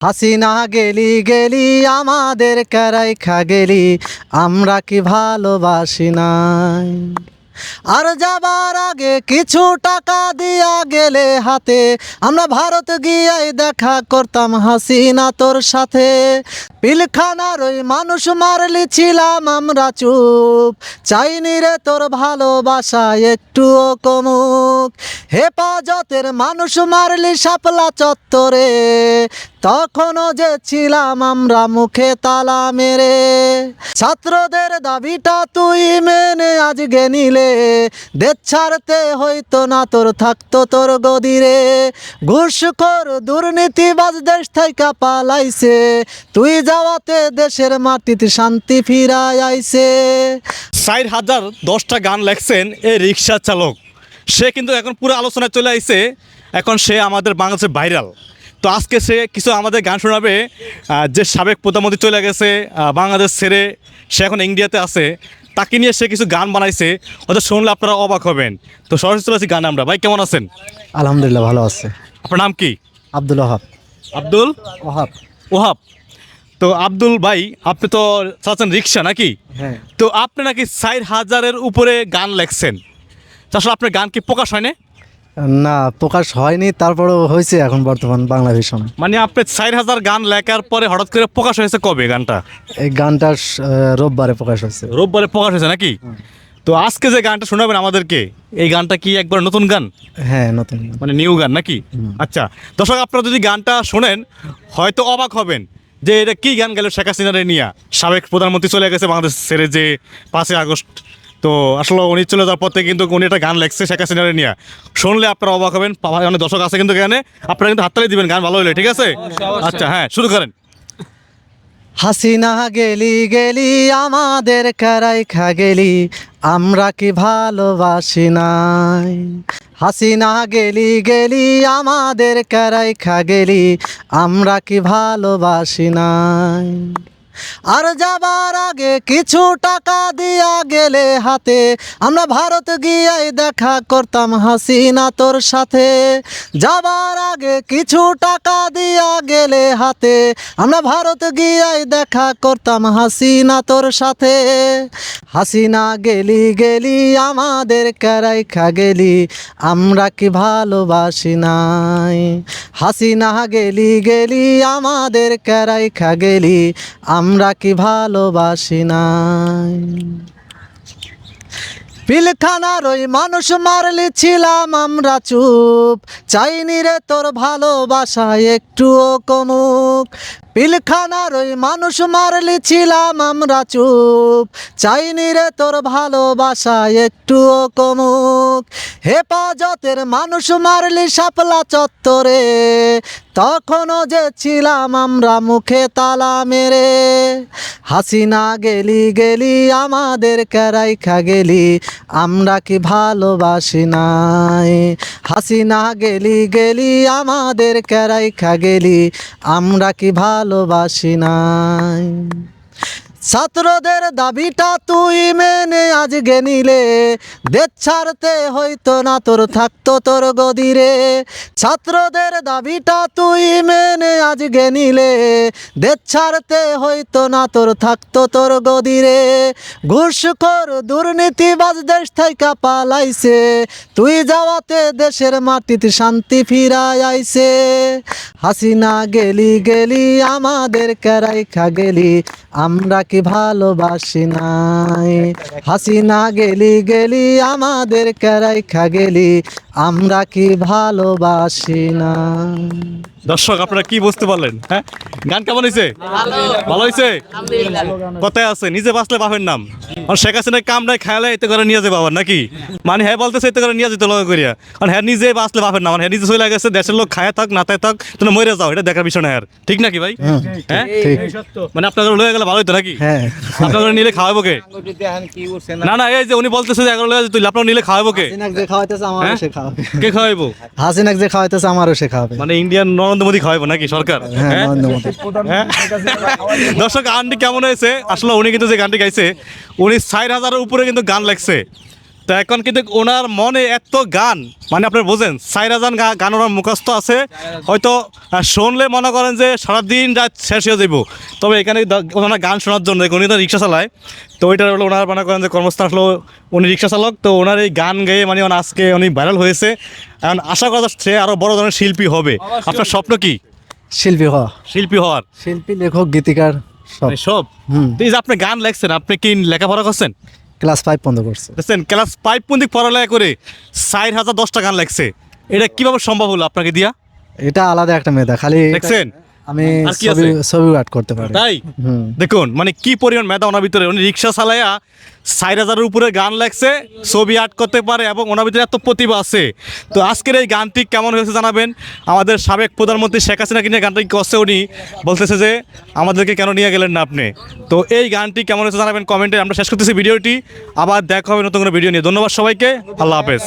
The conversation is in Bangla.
হাসিনা গেলি গেলি আমাদের কারাই খা গেলি আমরা কি ভালোবাসি নাই? আর যাবার আগে কিছু টাকা দিয়া গেলে হাতে। আমরা ভারত গিয়াই দেখা করতাম হাসিনা তোর সাথে। পিলখানার ওই মানুষ মারলি ছিলাম আমরা চুপ। চাইনি রে তোর ভালোবাসা একটুও কমুক। হেফাজতের মানুষ মারলি শাপলা চত্বরে। তখনও যে ছিলাম আমরা মুখে তালা মেরে। ছাত্রদের দাবিটা তুই মেনে আজকে নিলে। দেশ ছাড়তে হইতো না, তোর থাকতো তোর গদিরে। ঘুষখোর দুর্নীতিবাজ দেশ থেকে পালাইছে, তুই যাওয়াতে দেশের মাটিতে শান্তি ফিরাই আইছে। ষাট হাজার দশটা গান লেখছেন এই রিক্সা চালক। সে কিন্তু এখন পুরো আলোচনায় চলে আইছে, এখন সে আমাদের বাংলাদেশে ভাইরাল। তো আজকে সে কিছু আমাদের গান শোনাবে যে সাবেক প্রধানমন্ত্রী চলে গেছে বাংলাদেশ ছেড়ে সে এখন ইন্ডিয়াতে আছে। তাকে নিয়ে সে কিছু গান বানাইছে হয়তো শুনলে আপনারা অবাক হবেন। তো সরাসরি চলে আসি গান আমরা। ভাই কেমন আছেন? আলহামদুলিল্লাহ ভালো আছে। আপনার নাম কি? আব্দুল ওহাব। আব্দুল? ওহাব। ওহাব। তো আব্দুল ভাই আপনি তো চাচ্ছেন রিক্সা নাকি? হ্যাঁ। তো আপনি নাকি সাইট হাজারের উপরে গান লেখছেন। আসলে আপনার গান কি প্রকাশ হয় না না প্রকাশ হয়নি তারপরেও হয়েছে এখন বর্তমান বাংলা ভীষণ মানে আপনি চার হাজার গান লেখার পরে হঠাৎ করে প্রকাশ হয়েছে কবে গানটা? এই গানটা রোববারে প্রকাশ হয়েছে। রোববারে প্রকাশ হয়েছে নাকি? তো আজকে যে গানটা শোনাবেন আমাদেরকে এই গানটা কি একবার নতুন গান? হ্যাঁ নতুন মানে নিউ গান নাকি? আচ্ছা দর্শক আপনারা যদি গানটা শোনেন হয়তো অবাক হবেন যে এটা কি গান গেল শেখ হাসিনারে নিয়ে। সাবেক প্রধানমন্ত্রী চলে গেছে বাংলাদেশ ছেড়ে যে পাঁচই আগস্ট তো আসলে উনি চলে যাওয়ার পর থেকে কিন্তু উনি একটা গান লেখছে শেখ হাসিনারে নিয়ে। শুনলে আপনারা অবাক হবেন অনেক দর্শক আছে কিন্তু গানে আপনারা কিন্তু হাততালি দিবেন গান ভালো হলে ঠিক আছে? আচ্ছা হ্যাঁ শুরু করেন। হাসিনা গেলি গেলি আমাদের কারাই খা গেলি আমরা কি ভালোবাসি নাই? হাসিনা গেলি গেলি আমাদের কারাই খা গেলি আমরা কি ভালোবাসি নাই? আর যাবার আগে কিছু টাকা দিয়া গেলে হাতে। আমরা ভারত গিয়াই দেখা করতাম হাসিনা তোর সাথে। যাবার আগে কিছু টাকা দিয়া গেলে হাতে। আমরা ভারত গিয়াই দেখা করতাম হাসিনা তোর সাথে। হাসিনা গেলি গেলি, আমাদের কারাই গেলি, আমরা কি ভালোবাসি নাই? হাসিনা গেলি গেলি, আমাদের কারাই গেলি, আমরা কি ভালোবাসি নাই? পিলখানার ওই মানুষ মারলি ছিলাম আমরা চুপ, চাইনি রে তোর ভালোবাসা একটুও কমুক। পিলখানার ওই মানুষ মারলি ছিলাম আমরা চুপ। চাইনি রে তোর ভালোবাসা একটুও কমুক। হেফাজতের মানুষ মারলি সাপলা চত্বরে। তখনও যে ছিলাম আমরা মুখে তালা মেরে, হাসিনা গেলি গেলি, আমাদের কারাই খা গেলি, আমরা কি ভালোবাসি নাই? হাসিনা গেলি গেলি, আমাদের কারাই খা গেলি, আমরা কি ভালোবাসি নাই? ছাত্রদের দাবিটা তুই মেনে আজকে নিলে। দেশ ছাড়তে হইতো না, তোর থাকতো তোর গদিরে। ছাত্রদের দাবিটা তুই মেনে আজকে নিলে। দেশ ছাড়তে হইতো না, তোর থাকতো তোর গদিরে। ঘুষখোর দুর্নীতিবাজ দেশ থেকে পালাইছে। তুই যাওয়াতে দেশের মাটিতে শান্তি ফিরাই আইছে। হাসিনা গেলি গেলি, আমাদের কারাই খা গেলি, আমরা কি ভালোবাসি নাই। হাসিনা গেলি গেলি আমাদের কেরাই খা গেলি। আমরা কি ভালোবাসি না? দর্শক আপনারা কি বুঝতে পারলেন? হ্যাঁ? গান কেমন হয়েছে ভালো হয়েছে কোথায় আছে? নিজে বাঁচলে বাপের নাম। আর শেখ হাসিনা কাম নাই খাইলে এতে করে নিয়ে যাবে বাবার নাকি? মানে হ্যাঁ বলতেছে এতে করে নিয়ে যেতে লগে করিয়া। কারণ হ্যাঁ নিজে বাঁচলে বাপের নাম। হ্যাঁ নিজে চলে গেছে দেশের লোক খায় থাক না থাক তুমি মরে যাও এটা দেখার বিষয় না আর। ঠিক নাকি ভাই? হ্যাঁ? মানে আপনাদের লয়ে গেলে ভালো হতো নাকি? হ্যাঁ। আপনাদের নিলে খাওয়াবো কে? না। না এই যে উনি বলতেছে যে এগারো লয়ে তুই আপনার নিলে খাওয়াবো কে? খাওয়াইতেছে আমারও হ্যাঁ? খাওয়াবে। কে খাওয়াইবো? হাসিনাক যে খাওয়াইতেছে আমারও সে খাওয়াবে। মানে ইন্ডিয়ান নরেন্দ্র মোদী খাওয়াইবো নাকি সরকার? হ্যাঁ হ্যাঁ? নরেন্দ্র মোদী। হ্যাঁ? দর্শক গানটি কেমন হয়েছে? আসলে উনি কিন্তু যে গানটি গাইছে উনি ষাট হাজারের উপরে কিন্তু গান লেখছে। তো এখন কিন্তু ওনার মনে এত গান মানে আপনি বোঝেন সাইরাজান গা- গান ওনার মুখস্থ আছে। হয়তো শুনলে মনে করেন যে সারাদিন রাত শেষ হয়ে যাব তবে এখানে ওনার গান শোনার জন্য উনি তো রিক্সা চালায়। তো ওইটা হলো ওনার মনে করেন যে কর্মস্থান হলো উনি রিক্সা চালক। তো ওনার এই গান গেয়ে মানে ওনার আজকে উনি ভাইরাল হয়েছে। এখন আশা করা যাচ্ছে আরও বড় ধরনের শিল্পী হবে। আপনার স্বপ্ন কি? শিল্পী হওয়া। শিল্পী হওয়ার? শিল্পী লেখক গীতিকার সব। মানে সব? এই যে আপনি গান লেখছেন আপনি কি লেখাপড়া করছেন? ক্লাস ফাইভ বন্ধ করছে। দেখছেন ক্লাস ফাইভ পর্যন্ত পড়ালেখা করে ষাট হাজার দশটা গান লাগছে এটা কীভাবে সম্ভব হলো আপনাকে দিয়া? এটা আলাদা একটা মেধা খালি দেখছেন? আমি ছবি ছবি আর্ট করতে পারি। তাই? দেখুন মানে কি পরিমাণ মেধা ওনার ভিতরে? উনি রিক্সা ষাট হাজারের উপরে গান লেখছে ছবি আর্ট করতে পারে এবং ওনার ভিতরে এত প্রতিভা আছে। তো আজকের এই গানটি কেমন হয়েছে জানাবেন? আমাদের সাবেক প্রধানমন্ত্রী শেখ হাসিনা কিনে গানটি করছে উনি। বলতেছে যে আমাদেরকে কেন নিয়ে গেলেন না আপনি? তো এই গানটি কেমন হয়েছে জানাবেন কমেন্টে। আমরা শেষ করতেছি ভিডিওটি। আবার দেখা হবে নতুন কোনো ভিডিও নিয়ে। ধন্যবাদ সবাইকে। আল্লাহ হাফেজ।